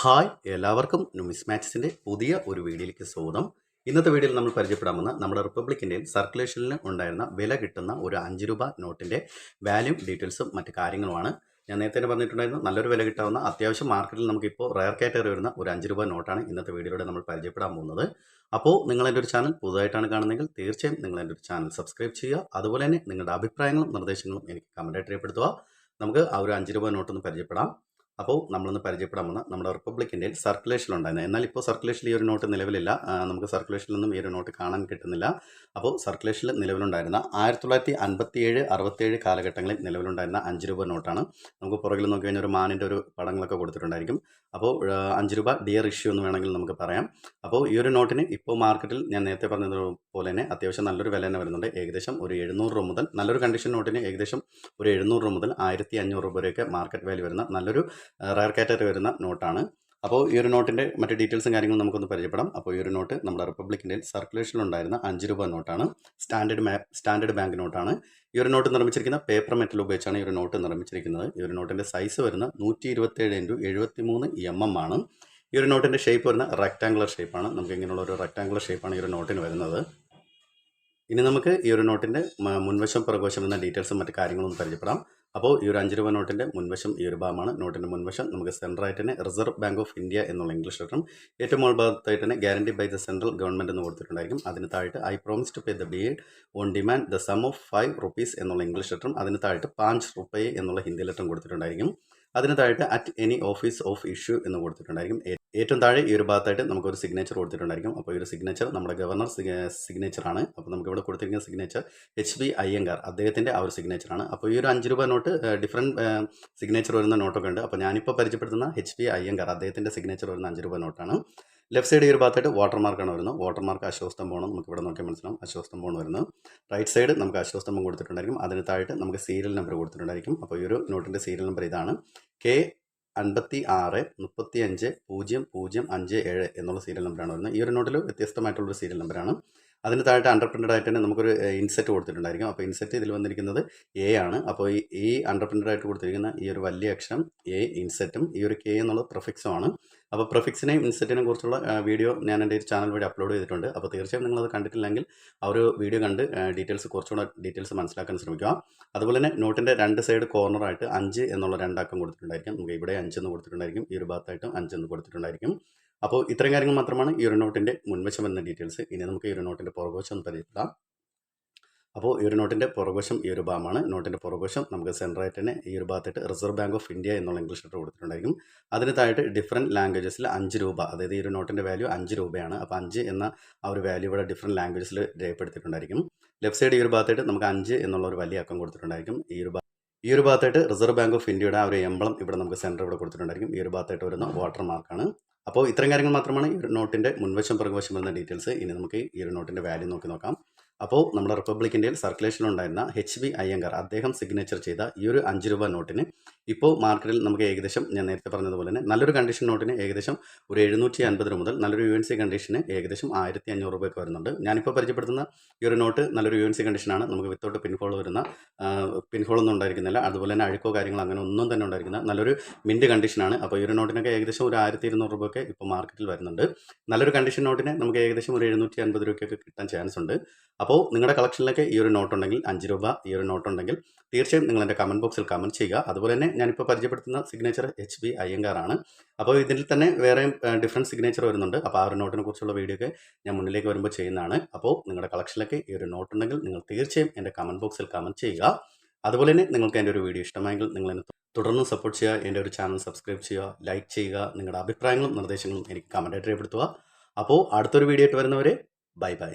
Hi എല്ലാവർക്കും ന്യൂമിസ് മാറ്റ്സിന്റെ പുതിയ ഒരു വീഡിയോയിലേക്ക് സ്വാഗതം. ഇന്നത്തെ വീഡിയോയിൽ നമ്മൾ പരിചയപ്പെടാമെന്ന് നമ്മുടെ റിപ്പബ്ലിക്കിന്റെയും സർക്കുലേഷനിൽ ഉണ്ടായിരുന്ന വില കിട്ടുന്ന ഒരു അഞ്ച് രൂപ നോട്ടിന്റെ വാല്യൂ ഡീറ്റെയിൽസും മറ്റു കാര്യങ്ങളുമാണ്. ഞാൻ നേരത്തെ തന്നെ പറഞ്ഞിട്ടുണ്ടായിരുന്നു നല്ലൊരു വില കിട്ടാവുന്ന അത്യാവശ്യം മാർക്കറ്റിൽ നമുക്കിപ്പോൾ റയർ കാറ്റഗറി വരുന്ന ഒരു അഞ്ച് രൂപ നോട്ടാണ് ഇന്നത്തെ വീഡിയോയിലൂടെ നമ്മൾ പരിചയപ്പെടാൻ പോകുന്നത്. അപ്പോൾ നിങ്ങൾ എന്റെ ഒരു ചാനൽ പുതുതായിട്ടാണ് കാണുന്നതെങ്കിൽ തീർച്ചയായും നിങ്ങൾ എന്റെ ഒരു ചാനൽ സബ്സ്ക്രൈബ് ചെയ്യുക. അതുപോലെ തന്നെ നിങ്ങളുടെ അഭിപ്രായങ്ങളും നിർദ്ദേശങ്ങളും എനിക്ക് കമന്റായിട്ട് രേഖപ്പെടുത്തുക. നമുക്ക് ആ ഒരു അഞ്ച് രൂപ നോട്ടൊന്ന് പരിചയപ്പെടാം. അപ്പോൾ നമ്മളൊന്ന് പരിചയപ്പെടാൻ പോകുന്ന നമ്മുടെ റിപ്പബ്ലിക് സർക്കുലേഷൻ ഉണ്ടായിരുന്നു എന്നാൽ ഇപ്പോൾ സർക്കുലേഷനിൽ ഈ ഒരു നോട്ട് നിലവിലില്ല. നമുക്ക് സർക്കുലേഷനിൽ നിന്നും ഈ ഒരു നോട്ട് കാണാൻ കിട്ടുന്നില്ല. അപ്പോൾ സർക്കുലേഷനിൽ നിലവിലുണ്ടായിരുന്ന ആയിരത്തി തൊള്ളായിരത്തി അൻപത്തിയേഴ് അറുപത്തേഴ് കാലഘട്ടങ്ങളിൽ നിലവിലുണ്ടായിരുന്ന അഞ്ച് രൂപ നോട്ടാണ്. നമുക്ക് പുറകിൽ നോക്കി കഴിഞ്ഞാൽ ഒരു മാനിന്റെ ഒരു പടങ്ങളൊക്കെ കൊടുത്തിട്ടുണ്ടായിരിക്കും. അപ്പോൾ അഞ്ച് രൂപ ഡിയർ ഇഷ്യൂ എന്ന് വേണമെങ്കിൽ നമുക്ക് പറയാം. അപ്പോൾ ഈ ഒരു നോട്ടിന് ഇപ്പോൾ മാർക്കറ്റിൽ ഞാൻ നേരത്തെ പറഞ്ഞതുപോലെ തന്നെ അത്യാവശ്യം നല്ലൊരു വില തന്നെ വരുന്നുണ്ട്. ഏകദേശം ഒരു എഴുന്നൂറ് രൂപ മുതൽ നല്ലൊരു കണ്ടീഷൻ നോട്ടിന് ഏകദേശം ഒരു എഴുന്നൂറ് രൂപ മുതൽ ആയിരത്തി അഞ്ഞൂറ് രൂപ വരെയൊക്കെ മാർക്കറ്റ് വാല്യൂ വരുന്ന നല്ലൊരു റയർ കാറ്റഗറി വരുന്ന നോട്ടാണ്. അപ്പോൾ ഈ ഒരു നോട്ടിന്റെ മറ്റ് ഡീറ്റെയിൽസും കാര്യങ്ങളും നമുക്കൊന്ന് പരിചയപ്പെടാം. അപ്പോൾ ഈ ഒരു നോട്ട് നമ്മുടെ റിപ്പബ്ലിക്കിന്റെ സർക്കുലേഷനിലുണ്ടായിരുന്ന അഞ്ച് രൂപ നോട്ടാണ്. സ്റ്റാൻഡേർഡ് മാ സ്റ്റാൻഡേർഡ് ബാങ്ക് നോട്ടാണ്. ഈ ഒരു നോട്ട് നിർമ്മിച്ചിരിക്കുന്ന പേപ്പർ മെറ്റൽ ഉപയോഗിച്ചാണ് ഈ ഒരു നോട്ട് നിർമ്മിച്ചിരിക്കുന്നത്. ഈ ഒരു നോട്ടിന്റെ സൈസ് വരുന്ന നൂറ്റി ഇരുപത്തേഴ് ഇന്റു എഴുപത്തി മൂന്ന് എം എം ആണ്. ഈ ഒരു നോട്ടിന്റെ ഷേപ്പ് വരുന്ന റെക്ടാങ്കുലർ ഷേപ്പാണ് നമുക്ക് ഇങ്ങനെയുള്ള ഒരു റെക്ടാങ്കുലർ ഷേപ്പാണ് ഈ ഒരു നോട്ടിന് വരുന്നത്. ഇനി നമുക്ക് ഈ ഒരു നോട്ടിന്റെ മുൻവശം പുറകുവശം എന്ന ഡീറ്റെയിൽസും മറ്റു കാര്യങ്ങളൊന്നും പരിചയപ്പെടാം. അപ്പോൾ ഈ ഒരു അഞ്ച് രൂപ നോട്ടിന്റെ മുൻവശം ഈ ഒരു ഭാഗമാണ്. നോട്ടിന്റെ മുൻവശം നമുക്ക് സെൻട്രായിട്ട് തന്നെ റിസർവ് ബാങ്ക് ഓഫ് ഇന്ത്യ എന്നുള്ള ഇംഗ്ലീഷ് ലെറ്ററും ഏറ്റവും മുകൾ ഭാഗത്തായിട്ട് തന്നെ guarantee by the central government എന്ന് കൊടുത്തിട്ടുണ്ടായിരിക്കും. അതിന് താഴെ I promise to pay the bearer on demand the sum of five rupees എന്നുള്ള ഇംഗ്ലീഷ് ലെറ്ററും അതിന് താഴെ പാഞ്ച് റുപ്പേ എന്നുള്ള ഹിന്ദി ലെറ്ററും കൊടുത്തിട്ടുണ്ടായിരിക്കും. അതിന് താഴെ at any office of issue എന്ന് കൊടുത്തിട്ടുണ്ടായിരിക്കും. ഏറ്റവും താഴെ ഈ ഒരു ഭാഗത്തായിട്ട് നമുക്കൊരു സിഗ്നേച്ചർ കൊടുത്തിട്ടുണ്ടായിരിക്കും. അപ്പോൾ ഈ ഒരു സിഗ്നേച്ചർ നമ്മുടെ ഗവർണർ സിഗ്നേച്ചർ ആണ്. അപ്പോൾ നമുക്ക് ഇവിടെ കൊടുത്തിരിക്കുന്ന സിഗ്നേച്ചർ എച്ച് ബി അയ്യങ്കാർ അദ്ദേഹത്തിന്റെ ആ ഒരു സിഗ്നേച്ചർ ആണ്. അപ്പോൾ ഈ ഒരു അഞ്ച് രൂപ നോട്ട് ഡിഫറെന്റ് സിഗ്നേച്ചർ വരുന്ന നോട്ടൊക്കെ ഉണ്ട്. അപ്പോൾ ഞാനിപ്പോൾ പരിചയപ്പെടുത്തുന്ന എച്ച് ബി അയ്യങ്കാർ അദ്ദേഹത്തിന്റെ സിഗ്നേച്ചർ വരുന്ന അഞ്ച് രൂപ നോട്ടാണ് ലെഫ്റ്റ് സൈഡ് ഈ ഒരു ഭാഗത്തായിട്ട് വാട്ടർമാർക്കാണ് വരുന്നത്. വാട്ടർമാർക്ക് അശ്വസ്തംഭമാണ് നമുക്ക് ഇവിടെ നോക്കിയാൽ മനസ്സിലാവും. അശ്വസ്തംഭമാണ് വരുന്നത്. റൈറ്റ് സൈഡ് നമുക്ക് അശ്വസ്തംഭം കൊടുത്തിട്ടുണ്ടായിരിക്കും. അതിന് താഴെ നമുക്ക് സീരിയൽ നമ്പർ കൊടുത്തിട്ടുണ്ടായിരിക്കും. അപ്പോൾ ഈ ഒരു നോട്ടിന്റെ സീരിയൽ നമ്പർ ഇതാണ്. കെ അൻപത്തി ആറ് മുപ്പത്തി അഞ്ച് പൂജ്യം പൂജ്യം അഞ്ച് ഏഴ് എന്നുള്ള സീരിയൽ നമ്പറാണ് വരുന്നത്. ഈ ഒരു നോട്ടിൽ വ്യത്യസ്തമായിട്ടുള്ളൊരു സീരിയൽ നമ്പറാണ് അതിന് താഴെ അണ്ടർ പ്രിന്റഡ് ആയിട്ട് തന്നെ നമുക്കൊരു ഇൻസെറ്റ് കൊടുത്തിട്ടുണ്ടായിരിക്കും. അപ്പോൾ ഇൻസെറ്റ് ഇതിൽ വന്നിരിക്കുന്നത് എ ആണ്. അപ്പോൾ ഈ ഈ അണ്ടർ പ്രിന്റഡ് ആയിട്ട് കൊടുത്തിരിക്കുന്ന ഈ ഒരു വലിയ അക്ഷരം എ ഇൻസെറ്റും ഈ ഒരു കെ എന്നുള്ള പ്രൊഫിക്സും ആണ്. അപ്പോൾ പ്രൊഫിക്സിനെയും ഇൻസെറ്റിനെയും കുറിച്ചുള്ള വീഡിയോ ഞാൻ എന്റെ ഒരു ചാനൽ വഴി അപ്ലോഡ് ചെയ്തിട്ടുണ്ട്. അപ്പോൾ തീർച്ചയായും നിങ്ങളത് കണ്ടിട്ടില്ലെങ്കിൽ ആ ഒരു വീഡിയോ കണ്ട് ഡീറ്റെയിൽസ് കുറച്ചുകൂടെ ഡീറ്റെയിൽസ് മനസ്സിലാക്കാൻ ശ്രമിക്കുക. അതുപോലെ തന്നെ നോട്ടിന്റെ രണ്ട് സൈഡ് കോർണറായിട്ട് അഞ്ച് എന്നുള്ള രണ്ടാക്കം കൊടുത്തിട്ടുണ്ടായിരിക്കും. നമുക്ക് ഇവിടെ അഞ്ചെന്ന് കൊടുത്തിട്ടുണ്ടായിരിക്കും. ഈ ഒരു ഭാഗത്തായിട്ടും അഞ്ചെന്ന് കൊടുത്തിട്ടുണ്ടായിരിക്കും. അപ്പോൾ ഇത്രയും കാര്യങ്ങൾ മാത്രമാണ് ഈ ഒരു നോട്ടിന്റെ മുൻവശം എന്ന ഡീറ്റെയിൽസ് ഇനി നമുക്ക് ഈ ഒരു നോട്ടിന്റെ പുറകുവശം പരിചയപ്പെടാം അപ്പോൾ ഈ ഒരു നോട്ടിന്റെ പുറകുവശം ഈ ഒരു ഭാഗമാണ് നോട്ടിന്റെ പുറകുവശം നമുക്ക് സെൻട്രായിട്ട് തന്നെ ഈ ഒരു ഭാഗത്തായിട്ട് റിസർവ് ബാങ്ക് ഓഫ് ഇന്ത്യ എന്നുള്ള ഇംഗ്ലീഷ് ലെറ്റർ കൊടുത്തിട്ടുണ്ടായിരിക്കും അതിന് താഴെ ഡിഫറെന്റ് ലാംഗ്വേജസിൽ അഞ്ച് രൂപ അതായത് ഈ ഒരു നോട്ടിന്റെ വാല്യൂ അഞ്ച് രൂപയാണ് അപ്പോൾ അഞ്ച് എന്ന ആ ഒരു വാല്യൂ ഇവിടെ ഡിഫറെന്റ് ലാംഗ്വേജസിൽ രേഖപ്പെടുത്തിയിട്ടുണ്ടായിരിക്കും ലെഫ്റ്റ് സൈഡ് ഈ ഒരു ഭാഗത്തായിട്ട് നമുക്ക് അഞ്ച് എന്നുള്ള ഒരു വലിയ അക്കം കൊടുത്തിട്ടുണ്ടായിരിക്കും ഈ ഒരു ഈ ഒരു ഭാഗത്തായിട്ട് റിസർവ് ബാങ്ക് ഓഫ് ഇന്ത്യയുടെ ആ ഒരു എംബ്ലം ഇവിടെ നമുക്ക് സെന്റർ ഇവിടെ കൊടുത്തിട്ടുണ്ടായിരിക്കും ഈ ഒരു ഭാഗത്തായിട്ട് വരുന്ന വാട്ടർ മാർക്കാണ് അപ്പോൾ ഇത്രയും കാര്യങ്ങൾ മാത്രമാണ് ഈ ഒരു നോട്ടിന്റെ മുൻവശം പുറകുവശം വരുന്ന ഡീറ്റെയിൽസ് ഇനി നമുക്ക് ഈ ഒരു നോട്ടിന്റെ വാല്യൂ നോക്കി നോക്കാം. അപ്പോൾ നമ്മുടെ റിപ്പബ്ലിക് ഇന്ത്യയിൽ സർക്കുലേഷനിലുണ്ടായിരുന്ന എച്ച് ബി അയ്യങ്കർ അദ്ദേഹം സിഗ്നേച്ചർ ചെയ്ത ഈ ഒരു അഞ്ച് രൂപ നോട്ടിന് ഇപ്പോൾ മാർക്കറ്റിൽ നമുക്ക് ഏകദേശം ഞാൻ നേരത്തെ പറഞ്ഞതുപോലെ തന്നെ നല്ലൊരു കണ്ടീഷൻ നോട്ടിന് ഏകദേശം ഒരു എഴുന്നൂറ്റി അൻപത് രൂപ മുതൽ നല്ലൊരു യു എൻ സി കണ്ടീഷന് ഏകദേശം ആയിരത്തി അഞ്ഞൂറ് രൂപയൊക്കെ വരുന്നുണ്ട്. ഞാനിപ്പോൾ പരിചയപ്പെടുത്തുന്ന ഈ ഒരു നോട്ട് നല്ലൊരു യു എൻ സി കണ്ടീഷനാണ് നമുക്ക് വിത്തൗട്ട് പിൻഹോൾ വരുന്ന പിൻഹോളൊന്നും ഉണ്ടായിരിക്കുന്നില്ല. അതുപോലെ തന്നെ അഴുക്കോ കാര്യങ്ങളോ അങ്ങനെ ഒന്നും തന്നെ ഉണ്ടായിരിക്കുന്ന നല്ലൊരു മിന്റ് കണ്ടീഷനാണ് അപ്പോൾ ഈ ഒരു നോട്ടിനൊക്കെ ഏകദേശം ഒരു ആയിരത്തി ഇരുന്നൂറ് രൂപയൊക്കെ ഇപ്പോൾ മാർക്കറ്റിൽ വരുന്നുണ്ട്. നല്ലൊരു കണ്ടീഷൻ നോട്ടിന് നമുക്ക് ഏകദേശം ഒരു എഴുന്നൂറ്റി അൻപത് രൂപയ്ക്കൊക്കെ കിട്ടാൻ ചാൻസ് ഉണ്ട്. അപ്പോൾ നിങ്ങളുടെ കളക്ഷനിലൊക്കെ ഈ ഒരു നോട്ട് ഉണ്ടെങ്കിൽ അഞ്ച് രൂപ ഈ ഒരു നോട്ട് ഉണ്ടെങ്കിൽ തീർച്ചയായും നിങ്ങൾ എന്റെ കമന്റ് ബോക്സിൽ കമന്റ് ചെയ്യുക. അതുപോലെ തന്നെ ഞാനിപ്പോൾ പരിചയപ്പെടുത്തുന്ന സിഗ്നേച്ചർ എച്ച് ബി അയ്യങ്കാറാണ് അപ്പോൾ ഇതിൽ തന്നെ വേറെയും ഡിഫറെന്റ് സിഗ്നേച്ചർ വരുന്നുണ്ട്. അപ്പോൾ ആ ഒരു നോട്ടിനെ കുറിച്ചുള്ള വീഡിയോ ഒക്കെ ഞാൻ മുന്നിലേക്ക് വരുമ്പോൾ ചെയ്യുന്നതാണ്. അപ്പോൾ നിങ്ങളുടെ കളക്ഷനിലൊക്കെ ഈ ഒരു നോട്ട് ഉണ്ടെങ്കിൽ നിങ്ങൾ തീർച്ചയായും എന്റെ കമന്റ് ബോക്സിൽ കമന്റ് ചെയ്യുക. അതുപോലെ തന്നെ നിങ്ങൾക്ക് എന്റെ ഒരു വീഡിയോ ഇഷ്ടമായെങ്കിൽ നിങ്ങൾ എന്നെ തുടർന്ന് സപ്പോർട്ട് ചെയ്യുക. എന്റെ ഒരു ചാനൽ സബ്സ്ക്രൈബ് ചെയ്യുക ലൈക്ക് ചെയ്യുക നിങ്ങളുടെ അഭിപ്രായങ്ങളും നിർദ്ദേശങ്ങളും എനിക്ക് കമന്റായിട്ട് രേഖപ്പെടുത്തുക. അപ്പോൾ അടുത്തൊരു വീഡിയോ ആയിട്ട് വരുന്നവരെ ബൈ ബൈ